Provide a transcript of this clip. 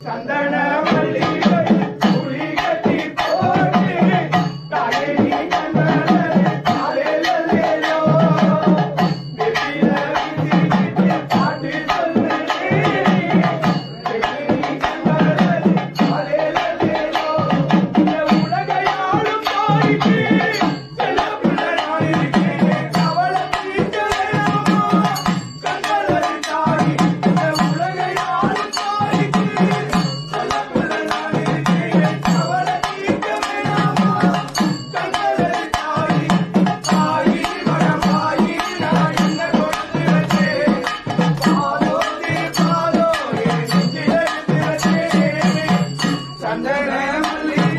சந்தன மல்லிகை family.